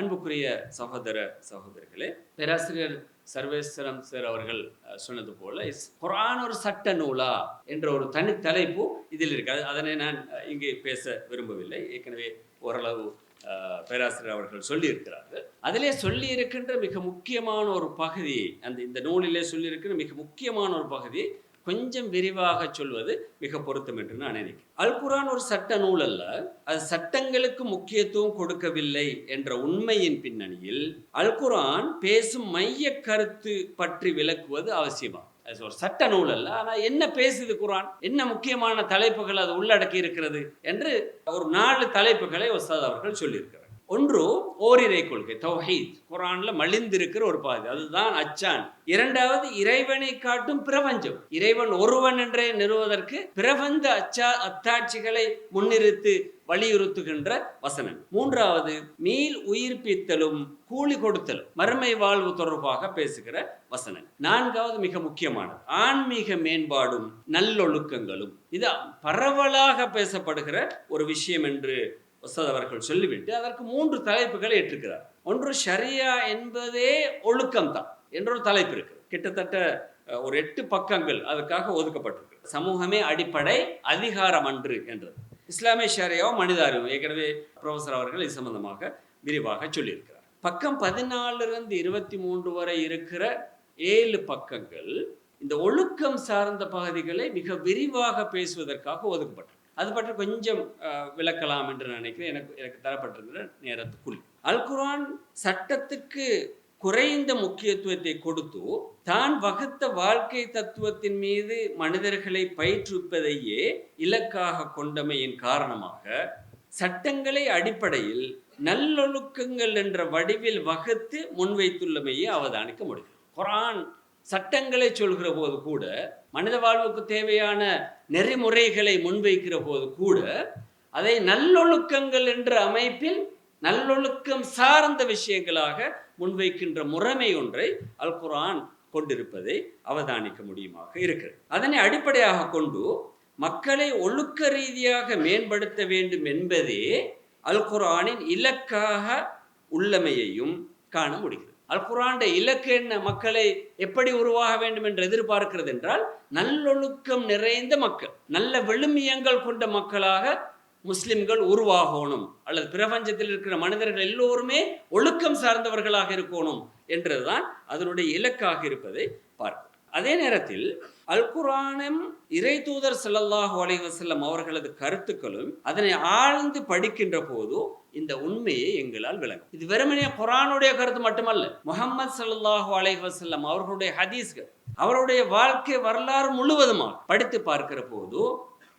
அன்புக்குரிய சகோதர சகோதரிகளே பேராசிரியர் சர்வேஸ்வரம் சார் அவர்கள் சொன்னது போல இஸ் குரான் ஒரு சட்ட நூலா? என்ற ஒரு தனி தலைப்பு இதில் இருக்காது அதனை நான் இங்கே பேச விரும்பவில்லை. ஏற்கனவே ஓரளவு பேராசிரியர் அவர்கள் சொல்லியிருக்கிறார்கள். அதிலே சொல்லி இருக்கின்ற மிக முக்கியமான ஒரு பகுதி அந்த இந்த நூலிலே சொல்லியிருக்கிற மிக முக்கியமான ஒரு பகுதி கொஞ்சம் விரிவாக சொல்வது மிக பொருத்தம் என்று நான் நினைக்கிறேன். அல் குரான் ஒரு சட்ட நூல் அல்ல. அது சட்டங்களுக்கு முக்கியத்துவம் கொடுக்கவில்லை என்ற உண்மையின் பின்னணியில் அல் குரான் பேசும் மைய கருத்து பற்றி விளக்குவது அவசியமா? அது ஒரு சட்ட நூல் அல்ல. ஆனால் என்ன பேசுது குரான் என்ன முக்கியமான தலைப்புகள் அது உள்ளடக்கி இருக்கிறது என்று ஒரு நாலு தலைப்புகளை ஒஸ்தாத் அவர்கள் சொல்லியிருக்கிறார். ஒன்று ஓரிரை கொள்கை தௌஹீத். குரான்ல மலிந்திருக்கிற ஒரு பாதி அதுதான் அச்சான் இரண்டாவது இறைவனை காட்டும் பிரபஞ்சம். இறைவன் ஒருவன் என்றே நிறுவதற்கு பிரபஞ்ச அச்சா அத்தாட்சிகளை முன்னிறுத்து வலியுறுத்துகின்ற வசனம். மூன்றாவது மீள் உயிர்ப்பித்தலும் கூலி கொடுத்தலும் மறுமை வாழ்வு தொடர்பாக பேசுகிற வசனம். நான்காவது மிக முக்கியமானது ஆன்மீக மேம்பாடும் நல்லொழுக்கங்களும். இது பரவலாக பேசப்படுகிற ஒரு விஷயம் என்று உஸ்தாத் அவர்கள் சொல்லிவிட்டு அதற்கு மூன்று தலைப்புகளை ஏற்றுக்கிறார் ஒன்று ஷரியா என்பதே ஒழுக்கம் தான் என்றொரு தலைப்பு இருக்கு. கிட்டத்தட்ட ஒரு எட்டு பக்கங்கள் அதுக்காக ஒதுக்கப்பட்டிருக்கு. சமூகமே அடிப்படை அதிகாரம் அன்று என்றது. இஸ்லாமிய ஷரியாவும் அறிவு ஏற்கனவே ப்ரொஃபஸர் அவர்கள் இது சம்பந்தமாக விரிவாக சொல்லியிருக்கிறார். பக்கம் பதினாலிருந்து இருபத்தி மூன்று வரை இருக்கிற ஏழு பக்கங்கள் இந்த ஒழுக்கம் சார்ந்த பகுதிகளை மிக விரிவாக பேசுவதற்காக ஒதுக்கப்பட்டது அது பற்றி கொஞ்சம் விளக்கலாம் என்று நினைக்கிறேன். எனக்கு எனக்கு தரப்பட்டிருக்கிற நேரத்துக்குள். அல்குரான் சட்டத்துக்கு குறைந்த முக்கியத்துவத்தை கொடுத்து தான் வகுத்த வாழ்க்கை தத்துவத்தின் மீது மனிதர்களை பயிற்றுவிப்பதையே இலக்காக கொண்டமையின் காரணமாக சட்டங்களை அடிப்படையில் நல்லொழுக்கங்கள் என்ற வடிவில் வகுத்து முன்வைத்துள்ளமையை அவதானிக்க முடியும் குரான் சட்டங்களை சொல்கிற போது கூட மனித வாழ்வுக்கு தேவையான நெறிமுறைகளை முன்வைக்கிற போது கூட அதை நல்லொழுக்கங்கள் என்ற அமைப்பில் நல்லொழுக்கம் சார்ந்த விஷயங்களாக முன்வைக்கின்ற முறைமை ஒன்றை அல்குரான் கொண்டிருப்பதை அவதானிக்க முடியுமாக இருக்கிறது. அதனை அடிப்படையாக கொண்டு மக்களை ஒழுக்க ரீதியாக மேம்படுத்த வேண்டும் என்பதே அல்குரானின் இலக்காக உள்ளமையையும் காண முடிகிறது. அல் இலக்கு என்ன? மக்களை எப்படி உருவாக வேண்டும் என்று எதிர்பார்க்கிறது என்றால் நல்லொழுக்கம் நிறைந்த மக்கள் நல்ல விழுமியங்கள் கொண்ட மக்களாக முஸ்லிம்கள் உருவாகணும். அல்லது பிரபஞ்சத்தில் இருக்கிற மனிதர்கள் எல்லோருமே ஒழுக்கம் சார்ந்தவர்களாக இருக்கணும் என்றுதான் அதனுடைய இலக்காக இருப்பதை பார்க்கும் அதே நேரத்தில் அல் குர்ஆனும் இறை தூதர் செல்லல்லாஹு அலைவசல்லம் அவர்களது கருத்துக்களும் அதனை ஆழ்ந்து படிக்கின்ற போது இந்த உண்மையை எங்களால் விளங்கும் இது வெறுமனே குரானுடைய கருத்து மட்டுமல்ல. முகமது ஸல்லல்லாஹு அலைவசல்லம் அவர்களுடைய ஹதீஸ்கள் அவருடைய வாழ்க்கை வரலாறு முழுவதுமாக படித்து பார்க்கிற போது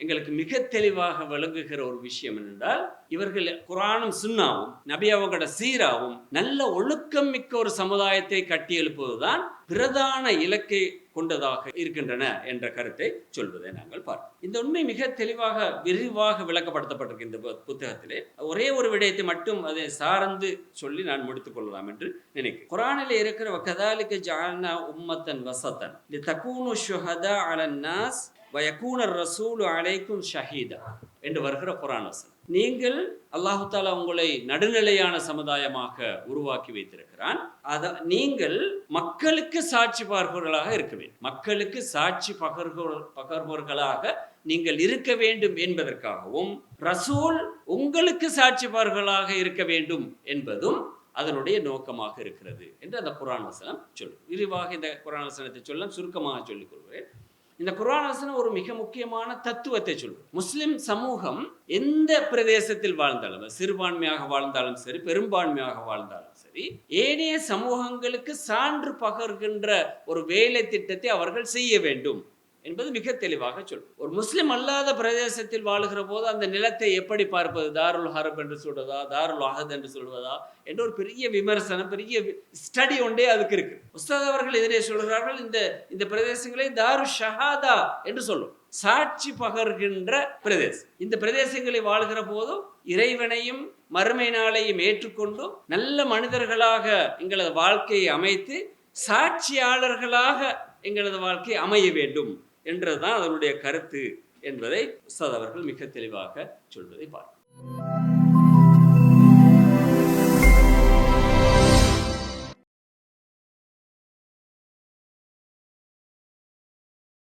எங்களுக்கு மிக தெளிவாக விளங்குகிற ஒரு விஷயம் என்னென்றால் இவர்கள் குரானும் சுண்ணாவும் நபி அவங்களோட சீராவும் நல்ல ஒழுக்கம் மிக்க ஒரு சமுதாயத்தை கட்டி எழுப்புவதுதான் பிரதான இலக்கை கொண்டதாக இருக்கின்றன என்ற கருத்தை சொல்வதை நாங்கள் பார்ப்போம் இந்த உண்மை மிக தெளிவாக விரிவாக விளக்கப்படுத்தப்பட்டிருக்கு இந்த பு- புத்தகத்திலே ஒரே ஒரு விடயத்தை மட்டும் அதை சார்ந்து சொல்லி நான் முடித்துக் கொள்ளலாம் என்று நினைக்கிறேன். குரானில் இருக்கிற கதாலிக்க ஜாலனா உம்மத்தன் வசத்தன் இது தக்கூனு ஷுஹதா அலன்னாஸ் வயக்கூனர் ரசூலு அலைக்கும் ஷஹீதா என்று வருகிற குரான் வசனம். நீங்கள் அல்லாஹு தாலா உங்களை நடுநிலையான சமுதாயமாக உருவாக்கி வைத்திருக்கிறான். அத நீங்கள் மக்களுக்கு சாட்சி பகர்வர்களாக இருக்க வேண்டும். மக்களுக்கு சாட்சி பகர்வோர் பகர்பவர்களாக நீங்கள் இருக்க வேண்டும் என்பதற்காகவும் ரசூல் உங்களுக்கு சாட்சி பகர்வர்களாக இருக்க வேண்டும் என்பதும் அதனுடைய நோக்கமாக இருக்கிறது என்று அந்த குரான் வசனம் சொல்லும். விரிவாக இந்த குரான் வசனத்தை சொல்ல சுருக்கமாக சொல்லிக் கொள்கிறேன் இந்த குரான் வசனம் ஒரு மிக முக்கியமான தத்துவத்தை சொல்லும். முஸ்லிம் சமூகம் எந்த பிரதேசத்தில் வாழ்ந்தாலும் சிறுபான்மையாக வாழ்ந்தாலும் சரி பெரும்பான்மையாக வாழ்ந்தாலும் சரி ஏனைய சமூகங்களுக்கு சான்று பகர்கின்ற ஒரு வேலை திட்டத்தை அவர்கள் செய்ய வேண்டும். என்பது மிக தெளிவாக சொல்லும். ஒரு முஸ்லிம் அல்லாத பிரதேசத்தில் வாழுகிற போது அந்த நிலத்தை எப்படி பார்ப்பது? தாருல் ஹரப் என்று சொல்வதா? தாருல் அஹத் என்று சொல்வதா? என்ற ஒரு பெரிய விமர்சனம் பெரிய ஸ்டடி ஒன்றே அதுக்கு இருக்கு. உஸ்தாத் அவர்கள் எதிரே சொல்கிறார்கள் இந்த இந்த பிரதேசங்களை தாரு ஷஹாதா என்று சொல்லும். சாட்சி பகர்கின்ற பிரதேசம். இந்த பிரதேசங்களில் வாழ்கிற போதும் இறைவனையும் மறுமை நாளையும் ஏற்றுக்கொண்டும் நல்ல மனிதர்களாக எங்களது வாழ்க்கையை அமைத்து சாட்சியாளர்களாக எங்களது வாழ்க்கை அமைய வேண்டும். என்றதுதான் அதனுடைய கருத்து என்பதை உஸ்தாத் அவர்கள் மிக தெளிவாக சொல்வதை பார்க்கிறோம்.